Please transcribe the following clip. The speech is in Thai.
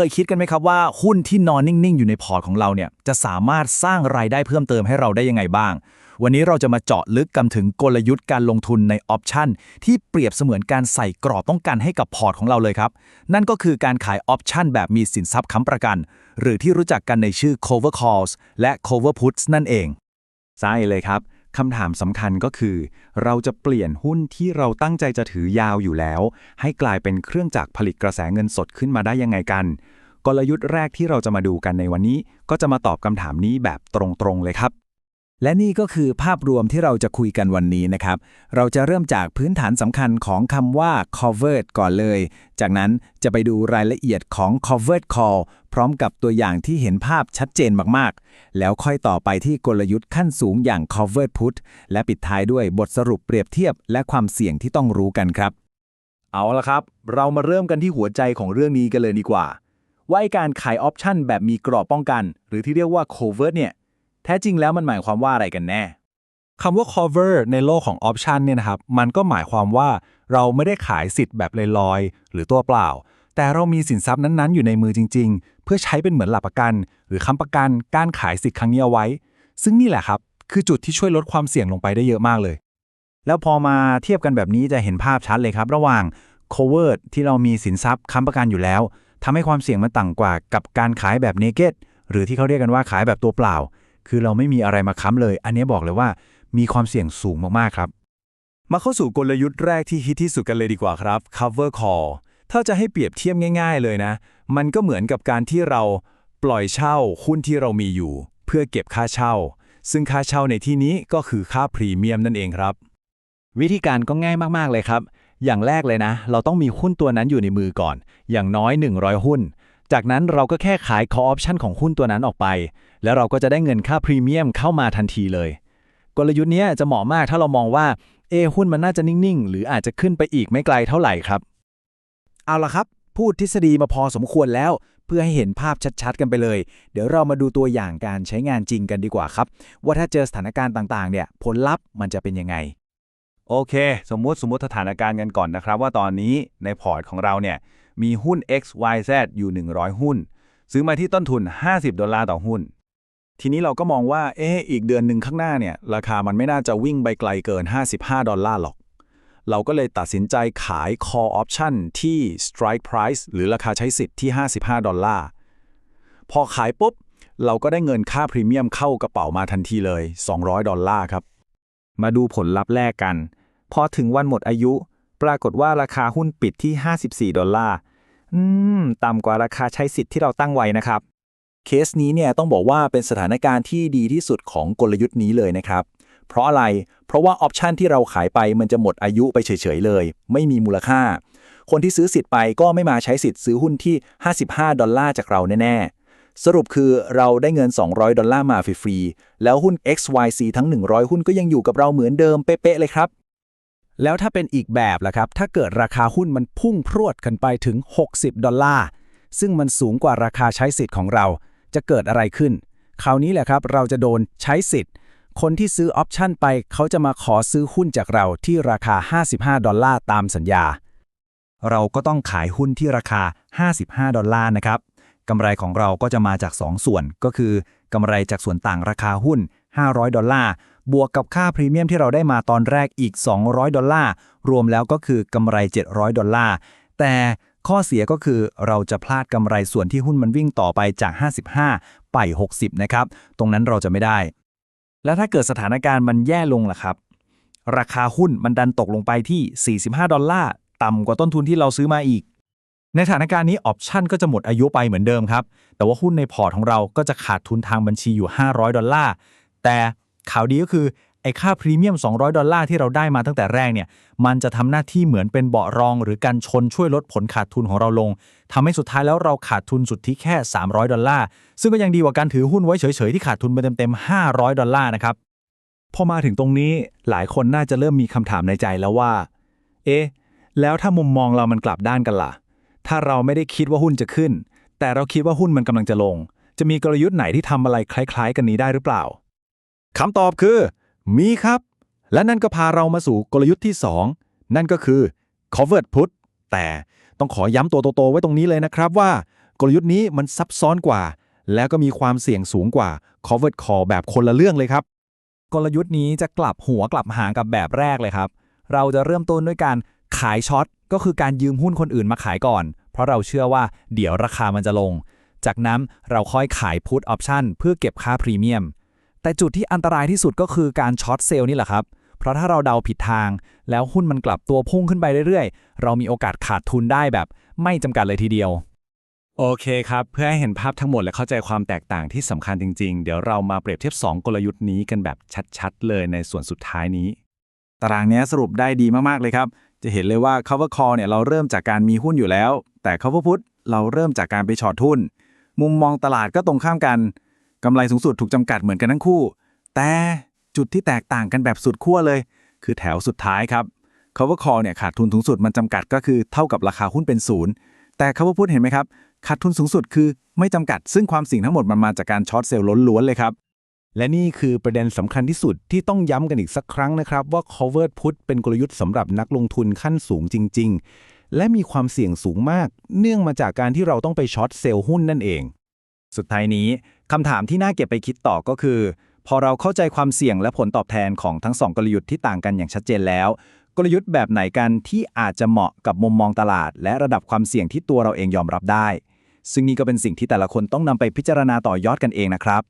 เคยคิดกันไหมครับว่าหุ้นที่นอนนิ่ง ๆ อยู่ในพอร์ตของเราเนี่ยจะสามารถสร้างรายได้เพิ่มเติมให้เราได้ยังไงบ้าง วันนี้เราจะมาเจาะลึกกันถึงกลยุทธ์การลงทุนในออปชันที่เปรียบเสมือนการใส่กรอบป้องกันให้กับพอร์ตของเราเลยครับ นั่นก็คือการขายออปชันแบบมีสินทรัพย์ค้ำประกัน หรือที่รู้จักกันในชื่อ cover calls และ cover puts นั่นเองใช่เลยครับ คำถามสำคัญก็คือ เราจะเปลี่ยนหุ้นที่เราตั้งใจจะถือยาวอยู่แล้ว ให้กลายเป็นเครื่องจักรผลิตกระแสเงินสดขึ้นมาได้ยังไงกัน กลยุทธ์แรกที่เราจะมาดูกันในวันนี้ ก็จะมาตอบคำถามนี้แบบตรงๆเลยครับ และนี่ก็คือภาพรวมที่เราจะคุยกันวันนี้นะครับ เราจะเริ่มจากพื้นฐานสำคัญของคำว่า covered ก่อนเลย จากนั้นจะไปดูรายละเอียดของ covered call พร้อมกับตัวอย่างที่เห็นภาพชัดเจนมากๆ แล้วค่อยต่อไปที่กลยุทธ์ขั้นสูงอย่าง covered put และปิดท้ายด้วยบทสรุปเปรียบเทียบและความเสี่ยงที่ต้องรู้กันครับ เอาละครับ เรามาเริ่มกันที่หัวใจของเรื่องนี้กันเลยดีกว่า ว่าการขายออปชันแบบมีกรอบป้องกัน หรือที่เรียกว่า covert เนี่ย ท้จริงแล้วมันหมายความว่าอะไรกันแน่คำว่า cover ในโลกของ option เนี่ยนะครับ มันก็หมายความว่าเราไม่ได้ขายสิทธิ์แบบลอยๆ หรือตัวเปล่า แต่เรามีสินทรัพย์นั้นๆ อยู่ในมือจริง ๆ เพื่อใช้เป็นเหมือนหลักประกัน หรือค้ำประกันการขายสิทธิ์ครั้งนี้เอาไว้ ซึ่งนี่แหละครับ คือจุดที่ช่วยลดความเสี่ยงลงไปได้เยอะมากเลย แล้วพอมาเทียบกันแบบนี้จะเห็นภาพชัดเลยครับ ระหว่าง cover ที่เรามีสินทรัพย์ค้ำประกันอยู่แล้วทำให้ความเสี่ยงมันต่ำกว่ากับการขายแบบ naked หรือที่เขาเรียกกันว่าขายแบบตัวเปล่า คือเราไม่มีอะไรมาค้ำเลย อันนี้บอกเลยว่ามีความเสี่ยงสูงมากๆครับ มาเข้าสู่กลยุทธ์แรกที่ฮิตที่สุดกันเลยดีกว่าครับ cover call ถ้าจะให้เปรียบเทียบง่าย ๆ เลยนะ มันก็เหมือนกับการที่เราปล่อยเช่าหุ้นที่เรามีอยู่ เพื่อเก็บค่าเช่า ซึ่งค่าเช่าในที่นี้ก็คือค่าพรีเมียมนั่นเองครับ วิธีการก็ง่ายมากๆเลยครับ อย่างแรกเลยนะ เราต้องมีหุ้นตัวนั้นอยู่ในมือก่อน อย่างน้อย 100 หุ้น จากนั้นเราก็แค่ขาย call option ของหุ้นตัวนั้นออกไป แล้วเราก็จะได้เงินค่าพรีเมียมเข้ามาทันทีเลย กลยุทธ์นี้จะเหมาะมากถ้าเรามองว่าเอหุ้นมันน่าจะนิ่ง ๆ หรืออาจจะขึ้นไปอีกไม่ไกลเท่าไหร่ครับ เอาละครับ พูดทฤษฎีมาพอสมควรแล้ว เพื่อให้เห็นภาพชัดๆ กันไปเลย เดี๋ยวเรามาดูตัวอย่างการใช้งานจริงกันดีกว่าครับ ว่าถ้าเจอสถานการณ์ต่างๆ เนี่ย ผลลัพธ์มันจะเป็นยังไง โอเค สมมุติสมมุติสถานการณ์กันก่อนนะครับ ว่าตอนนี้ในพอร์ตของเราเนี่ย มีหุ้น XYZ อยู่ 100 หุ้น ซื้อมาที่ต้นทุน 50 ดอลลาร์ต่อหุ้น ทีนี้เราก็มองว่า เอ๊ะ อีกเดือนหนึ่งข้างหน้าเนี่ย ราคามันไม่น่าจะวิ่งไปไกลเกิน 55 ดอลลาร์หรอก เราก็เลยตัดสินใจขาย call option ที่ strike price หรือราคาใช้สิทธิ์ที่ 55 ดอลลาร์ พอขายปุ๊บ เราก็ได้เงินค่าพรีเมียมเข้ากระเป๋ามาทันทีเลย 200 ดอลลาร์ครับ มาดูผลลัพธ์แรกกัน พอถึงวันหมดอายุ ปรากฏว่าราคาหุ้นปิดที่ 54 ดอลลาร์ อืม ต่ำกว่าราคาใช้สิทธิ์ที่เราตั้งไว้นะครับ เคสนี้เนี่ยต้องบอกว่าเป็นสถานการณ์ที่ดีที่สุดของกลยุทธ์นี้เลยนะครับ เพราะอะไร เพราะว่าออปชันที่เราขายไปมันจะหมดอายุไปเฉยๆเลย ไม่มีมูลค่า คนที่ซื้อสิทธิ์ไปก็ไม่มาใช้สิทธิ์ซื้อหุ้นที่ 55 ดอลลาร์จากเราแน่ๆ สรุปคือเราได้เงิน 200 ดอลลาร์มาฟรีๆ แล้วหุ้น XYZ ทั้ง 100 หุ้นก็ยังอยู่กับเราเหมือนเดิมเป๊ะๆเลยครับ แล้วถ้าเป็นอีกแบบล่ะครับ ถ้าเกิดราคาหุ้นมันพุ่งพรวดกันไปถึง 60 ดอลลาร์ ซึ่งมันสูงกว่าราคาใช้สิทธิ์ของเรา จะเกิดอะไรขึ้น คราวนี้แหละครับ เราจะโดนใช้สิทธิ์ คนที่ซื้อออปชั่นไป เขาจะมาขอซื้อหุ้นจากเราที่ราคา 55 ดอลลาร์ตามสัญญา เราก็ต้องขายหุ้นที่ราคา 55 ดอลลาร์นะครับกำไรของเราก็จะมาจาก 2 ส่วน ก็คือกำไรจากส่วนต่างราคาหุ้น 500 ดอลลาร์ บวกกับค่าพรีเมียมที่เราได้มาตอนแรกอีก 200 ดอลลาร์ รวมแล้วก็คือกำไร 700 ดอลลาร์ แต่ข้อเสียก็คือเราจะพลาดกำไรส่วนที่หุ้นมันวิ่งต่อไปจาก 55 ไป 60 นะครับ ตรงนั้นเราจะไม่ได้ แล้วถ้าเกิดสถานการณ์มันแย่ลงล่ะครับ ราคาหุ้นมันดันตกลงไปที่ 45 ดอลลาร์ ต่ำกว่าต้นทุนที่เราซื้อมาอีก ในสถานการณ์นี้ออปชันก็จะหมดอายุไปเหมือนเดิมครับ แต่ว่าหุ้นในพอร์ตของเราก็จะขาดทุนทางบัญชีอยู่ 500 ดอลลาร์ แต่ ข่าวดีก็คือไอ้ค่าพรีเมียม 200 ดอลลาร์ที่เราได้มาตั้งแต่แรกเนี่ย มันจะทำหน้าที่เหมือนเป็นเบาะรอง หรือการชนช่วยลดผลขาดทุนของเราลงทำให้สุดท้ายแล้วเราขาดทุนสุดที่แค่ 300 ดอลลาร์ ซึ่งก็ยังดีกว่าการถือหุ้นไว้เฉยๆ ที่ขาดทุนไปเต็มๆ 500 ดอลลาร์นะครับ พอมาถึงตรงนี้หลายคนน่าจะเริ่มมีคำถามในใจแล้วว่า เอ๊ะ แล้วถ้ามุมมองเรามันกลับด้านกันล่ะ ถ้าเราไม่ได้คิดว่าหุ้นจะขึ้น แต่เราคิดว่าหุ้นมันกำลังจะลง จะมีกลยุทธ์ไหนที่ทำอะไรคล้าย ๆ กันนี้ได้หรือเปล่า คำตอบคือ มีครับ และนั่นก็พาเรามาสู่กลยุทธ์ที่ 2 นั่นก็คือ covered put แต่ต้องขอย้ำตัวโตๆไว้ตรงนี้เลยนะครับว่า กลยุทธ์นี้มันซับซ้อนกว่า แล้วก็มีความเสี่ยงสูงกว่า covered call แบบคนละเรื่องเลยครับ กลยุทธ์นี้จะกลับหัวกลับหางกับแบบแรกเลยครับ เราจะเริ่มต้นด้วยการขายช็อตก็คือการยืมหุ้นคนอื่นมาขายก่อน เพราะเราเชื่อว่าเดี๋ยวราคามันจะลง จากนั้นเราค่อยขายพุทออปชันเพื่อเก็บค่าพรีเมียม แต่จุดที่อันตรายที่สุดก็คือการช็อตเซลล์นี่แหละครับ เพราะถ้าเราเดาผิดทาง แล้วหุ้นมันกลับตัวพุ่งขึ้นไปเรื่อยๆ เรามีโอกาสขาดทุนได้แบบ ไม่จำกัดเลยทีเดียว โอเคครับ เพื่อให้เห็นภาพทั้งหมดและเข้าใจความแตกต่างที่สำคัญจริง ๆ เดี๋ยวเรามาเปรียบเทียบ 2 กลยุทธ์นี้กันแบบชัดๆ เลยในส่วนสุดท้ายนี้ ตารางเนี้ยสรุปได้ดีมากๆเลยครับ จะเห็นเลยว่า cover call เนี่ยเราเริ่มจากการมีหุ้นอยู่แล้ว แต่ cover put เราเริ่มจากการไปช็อตหุ้น มุมมองตลาดก็ตรงข้ามกัน กำไรสูงสุดถูกจำกัดเหมือนกันทั้งคู่ แต่จุดที่แตกต่างกันแบบสุดขั้วเลย คือแถวสุดท้ายครับ cover call เนี่ยขาดทุนสูงสุดมันจำกัดก็คือเท่ากับราคาหุ้นเป็นศูนย์แต่ cover put เห็นไหมครับขาดทุนสูงสุดคือไม่จำกัด ซึ่งความเสี่ยงทั้งหมดมันมาจากการช็อตเซลล์ล้วนๆเลยครับและนี่คือประเด็นสำคัญที่สุดที่ต้องย้ำกันอีกสักครั้งนะครับ ว่า covered put เป็นกลยุทธ์สำหรับนักลงทุนขั้นสูงจริง ๆ และมีความเสี่ยงสูงมาก เนื่องมาจากการที่เราต้องไปช็อตเซลล์หุ้นนั่นเอง สุดท้ายนี้คำถามที่น่าเก็บไปคิดต่อก็คือ พอเราเข้าใจความเสี่ยงและผลตอบแทนของทั้งสองกลยุทธ์ที่ต่างกันอย่างชัดเจนแล้ว กลยุทธ์แบบไหนกันที่อาจจะเหมาะกับมุมมองตลาด และระดับความเสี่ยงที่ตัวเราเองยอมรับได้ ซึ่งนี่ก็เป็นสิ่งที่แต่ละคนต้องนำไปพิจารณาต่อยอดกันเองนะครับ